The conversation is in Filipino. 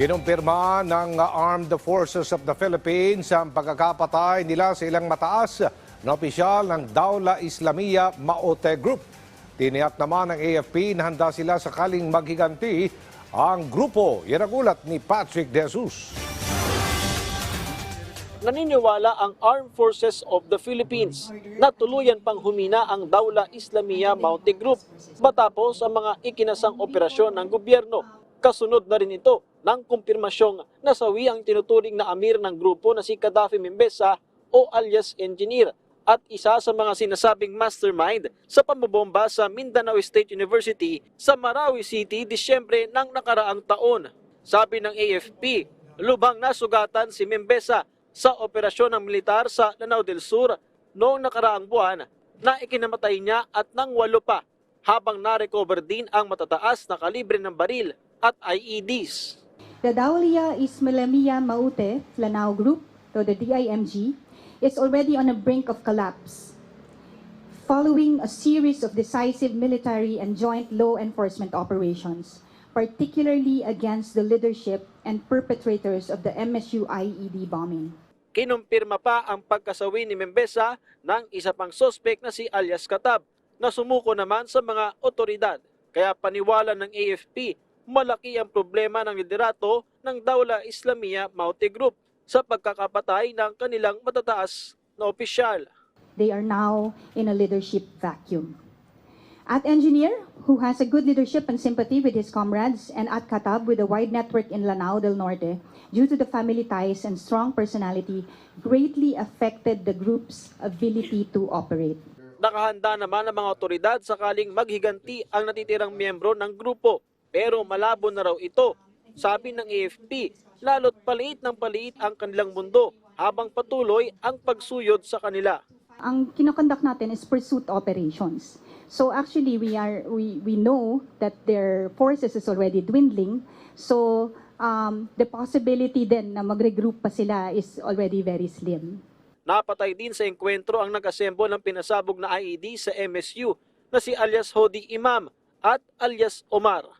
Kinumpirma ng Armed Forces of the Philippines ang pagkakapatay nila sa ilang mataas na opisyal ng Daula Islamia Maote Group. Tiniyak naman ng AFP na handa sila sakaling maghiganti ang grupo. Yan ang ulat ni Patrick De Jesus. naniniwala ang Armed Forces of the Philippines na tuluyan pang humina ang Daula Islamia Mountain Group matapos ang mga ikinasang operasyon ng gobyerno. Kasunod na rin ito ng kumpirmasyong nasawi ang tinuturing na amir ng grupo na si Gaddafi Membesa o alias Engineer at isa sa mga sinasabing mastermind sa pambobomba sa Mindanao State University sa Marawi City Disyembre ng nakaraang taon. Sabi ng AFP, lubhang nasugatan si Membesa sa operasyon ng militar sa Lanao del Sur noong nakaraang buwan na ikinamatay niya at nang walo pa habang na-recover din ang matataas na kalibre ng baril at IEDs. The Daulia Ismailamiya Maute Lanao Group, to the DIMG, is already on a brink of collapse. Following a series of decisive military and joint law enforcement operations, particularly against the leadership and perpetrators of the MSU IED bombing. Kinumpirma pa ang pagkasawi ni Membesa ng isa pang sospek na si alias Katab na sumuko naman sa mga otoridad. Kaya paniwala ng AFP, malaki ang problema ng liderato ng Daula Islamia Maute Group sa pagkakapatay ng kanilang matataas na opisyal. They are now in a leadership vacuum. At Engineer, who has a good leadership and sympathy with his comrades, and at Katab with a wide network in Lanao del Norte, due to the family ties and strong personality, greatly affected the group's ability to operate. Nakahanda naman ang mga otoridad sakaling maghiganti ang natitirang miyembro ng grupo. Pero malabo na raw ito. Sabi ng AFP, lalo't paliit ng paliit ang kanilang mundo habang patuloy ang pagsuyod sa kanila. Ang kinokonduct natin is pursuit operations. So actually, we are we we know that their forces is already dwindling. So um, the possibility then na mag-regroup pa sila is already very slim. Napatay din sa engkwentro ang nag-asembo ng pinasabog na IED sa MSU na si alias Hodi Imam at alias Omar.